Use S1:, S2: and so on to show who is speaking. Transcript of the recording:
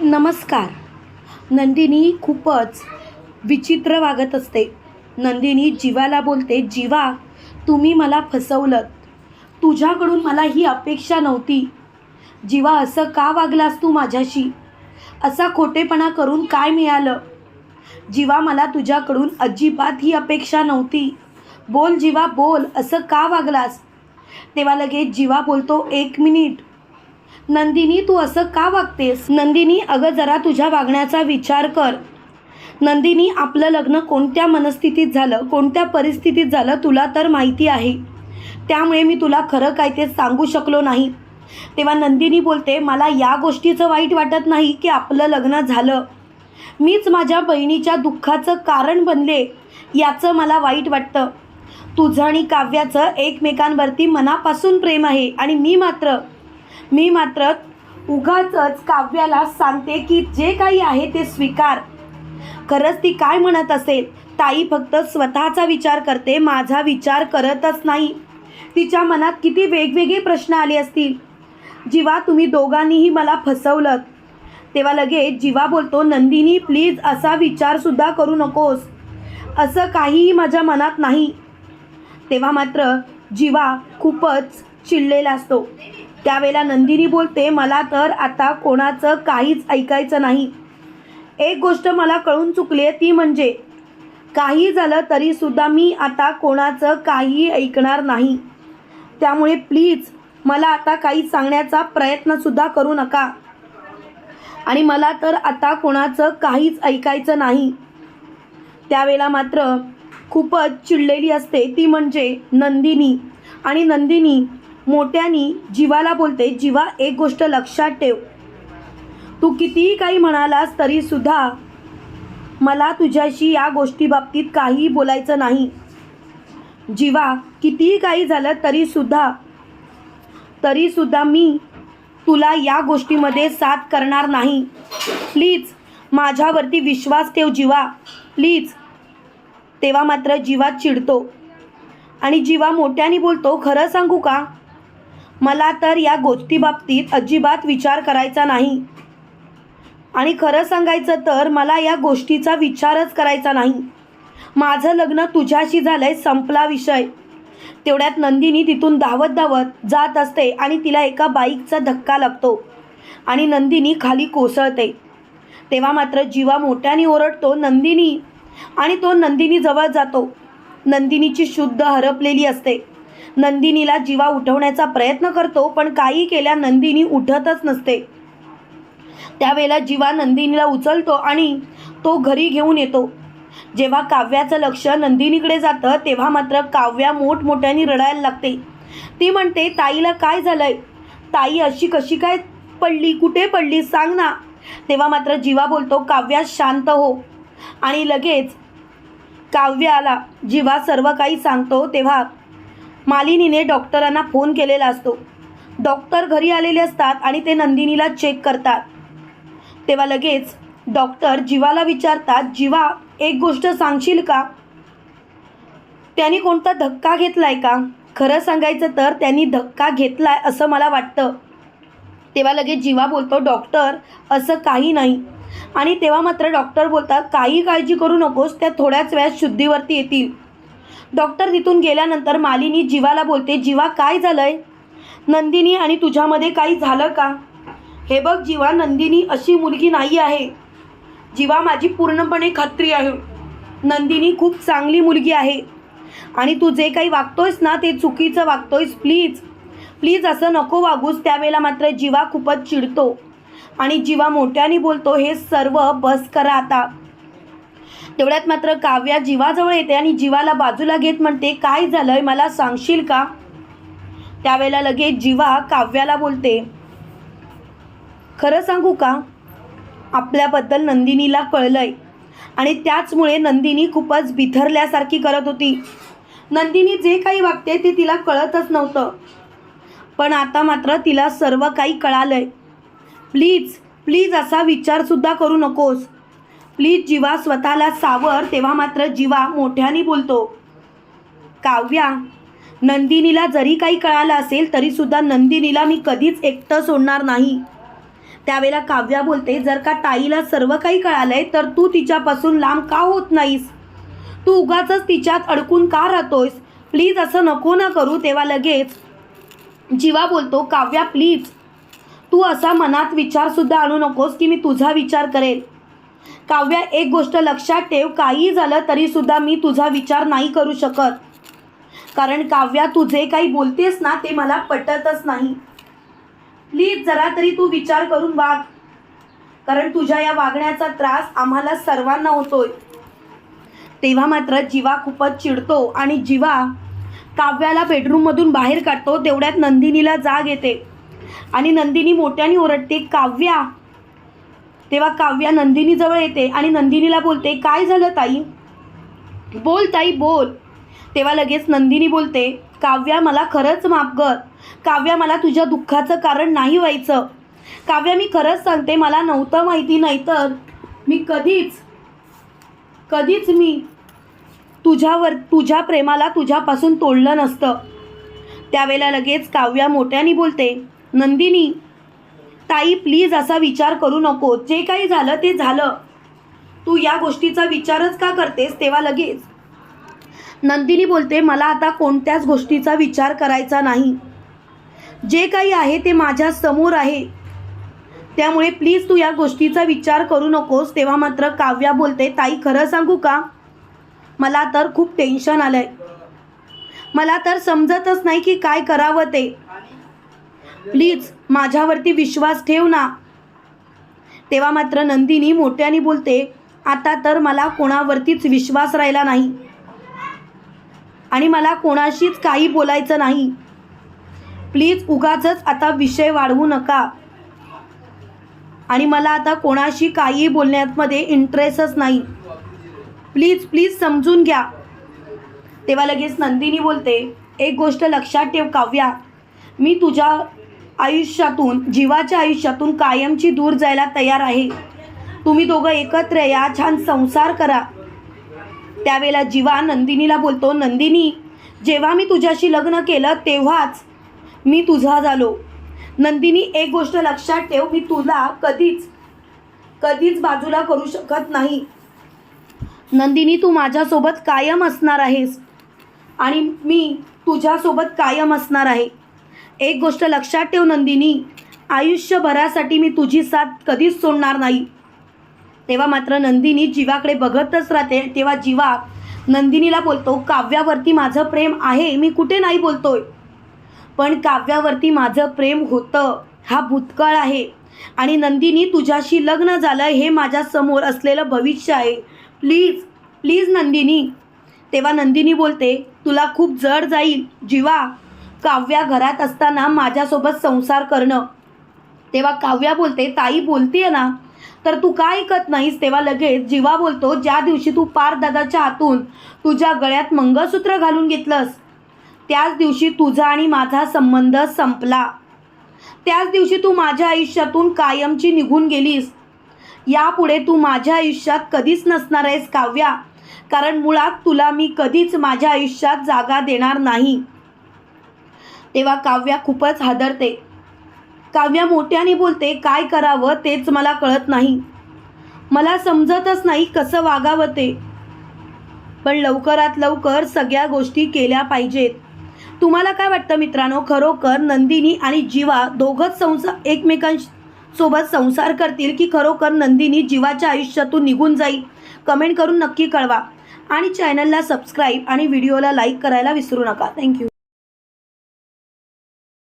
S1: नमस्कार. नंदिनी खूपच विचित्र वागत असते. नंदिनी जीवाला बोलते जीवा तुम्ही मला फसवलं तुझ्याकडून मला ही अपेक्षा नव्हती. जीवा असं का वागलास तू माझ्याशी? असा खोटेपणा करून काय मिळालं? जीवा मला तुझ्याकडून अजिबात ही अपेक्षा नव्हती. बोल जीवा बोल असं का वागलास? तेव्हा लगेच जीवा बोलतो एक मिनिट. नंदिनी तू असं का वागतेस? नंदिनी अगं जरा तुझ्या वागण्याचा विचार कर. नंदिनी आपलं लग्न कोणत्या मनस्थितीत झालं? कोणत्या परिस्थितीत झालं? तुला तर माहिती आहे. त्यामुळे मी तुला खरं काय ते सांगू शकलो नाही. तेव्हा नंदिनी बोलते मला या गोष्टीचं वाईट वाटत नाही की आपलं लग्न झालं. मीच माझ्या बहिणीच्या दुःखाचं कारण बनले याचं मला वाईट वाटतं. तुझं आणि काव्याचं एकमेकांवरती मनापासून प्रेम आहे आणि मी मात्र मी मात्र उगाचच काव्याला सांगते की जे काही आहे ते स्वीकार. खरंच ती काय म्हणत असेल? ताई फक्त स्वतःचा विचार करते माझा विचार करतच नाही. तिच्या मनात किती वेगवेगळे प्रश्न आले असतील. जीवा तुम्ही दोघांनीही मला फसवलं तेव्हा लगेच जीवा बोलतो नंदिनी प्लीज असा विचारसुद्धा करू नकोस. असं काहीही माझ्या मनात नाही. तेव्हा मात्र जीवा खूपच चिडलेला असतो. त्यावेळेला नंदिनी बोलते मला तर आता कोणाचं काहीच ऐकायचं नाही. एक गोष्ट मला कळून चुकली आहे ती म्हणजे काही झालं तरीसुद्धा मी आता कोणाचं काहीही ऐकणार नाही. त्यामुळे प्लीज मला आता काही सांगण्याचा प्रयत्नसुद्धा करू नका. आणि मला तर आता कोणाचं काहीच ऐकायचं नाही. त्यावेळेला मात्र खूपच चिडलेली असते ती म्हणजे नंदिनी. आणि नंदिनी मोठ्यानी जीवाला बोलते जीवा एक गोष्ट लक्षात ठेव. तू कितीही काही म्हणालास तरीसुद्धा मला तुझ्याशी या गोष्टीबाबतीत काहीही बोलायचं नाही. जीवा कितीही काही झालं तरीसुद्धा तरीसुद्धा मी तुला या गोष्टीमध्ये साथ करणार नाही. प्लीज माझ्यावरती विश्वास ठेव जीवा. प्लीज. तेव्हा मात्र जीवा चिडतो. आणि जीवा मोठ्याने बोलतो खरं सांगू का? मला तर या गोष्टीबाबतीत अजिबात विचार करायचा नाही. आणि खरं सांगायचं तर मला या गोष्टीचा विचारच करायचा नाही. माझं लग्न तुझ्याशी झालं आहे संपला विषय. तेवढ्यात नंदिनी तिथून धावत धावत जात असते आणि तिला एका बाईकचा धक्का लागतो. आणि नंदिनी खाली कोसळते. तेव्हा मात्र जीवा मोठ्याने ओरडतो नंदिनी. आणि तो नंदिनी जवळ जातो. नंदिनीची शुद्ध हरपलेली असते. नंदिनीला जीवा उठवण्याचा प्रयत्न करतो पण काही केल्या नंदिनी उठतच नसते. त्यावेळेला जीवा नंदिनीला उचलतो आणि तो घरी घेऊन येतो. जेव्हा काव्याचं लक्ष नंदिनीकडे जातं तेव्हा मात्र काव्या मोठमोठ्याने रडायला लागते. ती म्हणते ताईला काय झालंय? ताई अशी कशी काय पडली? कुठे पडली? सांग ना. तेव्हा मात्र जीवा बोलतो काव्या शांत हो. आणि लगेच काव्याला जीवा सर्व काही सांगतो तेव्हा मालिनीने डॉक्टरांना फोन केलेला असतो. डॉक्टर घरी आलेले असतात आणि ते नंदिनीला चेक करतात. तेव्हा लगेच डॉक्टर जीवाला विचारतात जीवा एक गोष्ट सांगशील का? त्यांनी कोणता धक्का घेतलाय का? खरं सांगायचं तर त्यांनी धक्का घेतलाय असं मला वाटतं. तेव्हा लगेच जीवा बोलतो डॉक्टर असं काही नाही. आणि तेव्हा मात्र डॉक्टर बोलतात काही काळजी करू नकोस त्या थोड्याच वेळात शुद्धीवरती येतील. डॉक्टर तिथून गेल्यानंतर मालिनी जीवाला बोलते जीवा काय झालंय? नंदिनी आणि तुझ्यामध्ये काही झालं का? हे बघ जीवा नंदिनी अशी मुलगी नाही आहे. जीवा माझी पूर्णपणे खात्री आहे. नंदिनी खूप चांगली मुलगी आहे. आणि तू जे काही वागतोयस ना ते चुकीचं वागतोयस प्लीज. प्लीज असं नको वागूस त्यावेळेला मात्र जीवा खूपच चिडतो. आणि जीवा मोठ्याने बोलतो हे सर्व बस करा आता. तेवढ्यात मात्र काव्या जीवाजवळ येते आणि जीवाला बाजूला घेत म्हणते काय झालंय? मला सांगशील का? त्यावेळेला लगेच जीवा काव्याला बोलते खरं सांगू का? आपल्याबद्दल नंदिनीला कळलंय आणि त्याचमुळे नंदिनी खूपच बिथरल्यासारखी करत होती. नंदिनी जे काही वागते ते तिला कळतच नव्हतं. पण आता मात्र तिला सर्व काही कळालंय. प्लीज प्लीज असा विचारसुद्धा करू नकोस. प्लीज जीवा स्वतःला सावर तेव्हा मात्र जीवा मोठ्याने बोलतो. काव्या नंदिनीला जरी काही कळालं असेल तरीसुद्धा नंदिनीला मी कधीच एकटं सोडणार नाही. त्यावेळेला काव्या बोलते जर का ताईला सर्व काही कळालंय तर तू तिच्यापासून लांब का होत नाहीस? तू उगाच तिच्यात अडकून का राहतोयस? प्लीज असं नको ना करू. तेव्हा लगेच जीवा बोलतो काव्या प्लीज. तू असा मनात विचारसुद्धा आणू नकोस की मी तुझा विचार करेल काव्या एक गोष्ट लक्षात ठेव काही झालं तरीसुद्धा मी तुझा विचार नाही करू शकत. कारण काव्या तू जे काही बोलतेस ना ते मला पटतच नाही. प्लीज जरा तरी तू विचार करून वाग. कारण तुझ्या या वागण्याचा त्रास आम्हाला सर्वांना होतोय. तेव्हा मात्र जीवा खूपच चिडतो आणि जीवा काव्याला बेडरूममधून बाहेर काढतो तेवढ्यात नंदिनीला जाग येते. आणि नंदिनी मोठ्याने ओरडते काव्या तेव्हा काव्या नंदिनीजवळ येते आणि नंदिनीला बोलते काय झालं ताई? बोल ताई बोल. तेव्हा लगेच नंदिनी बोलते काव्या मला खरंच माफ कर. काव्या मला तुझ्या दुःखाचं कारण नाही व्हायचं. काव्या मी खरंच सांगते मला नव्हतं माहिती नाही तर मी कधीच कधीच मी तुझ्यावर तुझ्या प्रेमाला तुझ्यापासून तोडलं नसतं. त्यावेळेला लगेच काव्या मोठ्याने बोलते नंदिनी ताई प्लीज असा विचार करू नको. जे काही झालं ते झालं. तू या गोष्टीचा विचारच का करतेस? तेव्हा लगेच. नंदिनी बोलते मला आता कोणत्याच गोष्टीचा विचार करायचा नाही. जे काही आहे ते माझ्यासमोर आहे. त्यामुळे प्लीज तू या गोष्टीचा विचार करू नकोस. तेव्हा मात्र काव्या बोलते ताई खरं सांगू का? मला तर खूप टेन्शन आलं आहे मला तर समजतच नाही की काय करावं ते. प्लीज माझ्यावरती विश्वास ठेव ना. तेव्हा मात्र नंदिनी मोठ्याने बोलते आता तर मला कोणावरतीच विश्वास राहिला नाही. आणि मला कोणाशीच काही बोलायचं नाही. प्लीज उगाचच आता विषय वाढवू नका. आणि मला आता कोणाशी काही बोलण्यामध्ये इंटरेस्टच नाही. प्लीज प्लीज समजून घ्या. तेव्हा लगेच नंदिनी बोलते एक गोष्ट लक्षात ठेव काव्या. मी तुझ्या आयुष्यातून जीवाच्या आयुष्यातून कायमची दूर जायला तयार आहे. तुम्ही दोघं एकत्र या छान संसार करा. त्यावेळेला जीवा नंदिनीला बोलतो नंदिनी जेव्हा मी तुझ्याशी लग्न केलं तेव्हाच मी तुझा झालो. नंदिनी एक गोष्ट लक्षात ठेव मी तुला कधीच कधीच बाजूला करू शकत नाही. नंदिनी तू माझ्यासोबत कायम असणार आहेस आणि मी तुझ्यासोबत कायम असणार आहे. एक गोष्ट लक्षात ठेव नंदिनी. आयुष्यभरासाठी मी तुझी साथ कधीच सोडणार नाही. तेव्हा मात्र नंदिनी जीवाकडे बघतच राहते. तेव्हा जीवा नंदिनीला बोलतो काव्यावरती माझं प्रेम आहे मी कुठे नाही बोलतोय. पण काव्यावरती माझं प्रेम होतं हा भूतकाळ आहे. आणि नंदिनी तुझ्याशी लग्न झालं हे माझ्यासमोर असलेलं भविष्य आहे. Please please Nandini. तेव्हा नंदिनी बोलते तुला खूप जड जाईल जीवा. काव्या घरात असताना माझ्यासोबत संसार करणं. तेव्हा काव्या बोलते ताई बोलतीये ना? तर तू का ऐकत नाहीस? तेव्हा लगेच जीवा बोलतो ज्या दिवशी तू पार दादाच्या हातून तुझ्या गळ्यात मंगळसूत्र घालून घेतलंस त्याच दिवशी तुझा आणि माझा संबंध संपला. त्याच दिवशी तू माझ्या आयुष्यातून कायमची निघून गेलीस. यापुढे तू माझ्या आयुष्यात कधीच नसणार आहेस काव्या. कारण मुळात तुला मी कधीच माझ्या आयुष्यात जागा देणार नाही. तेव्हा काव्या खूपच हादरते. काव्या मोठ्याने बोलते काय करावं तेच मला कळत नाही. मला समजतच नाही कसं वागावं ते. पण लवकरात लवकर सगळ्या गोष्टी केल्या पाहिजेत. तुम्हाला काय वाटतं मित्रांनो? खरोखर नंदिनी आणि जीवा दोघंच संसार एकमेकांसोबत संसार करतील की खरोखर नंदिनी जीवाच्या आयुष्यातून निघून जाईल? कमेंट करून नक्की कळवा. आणि चॅनलला सबस्क्राईब आणि व्हिडिओला लाईक करायला विसरू नका. थँक्यू.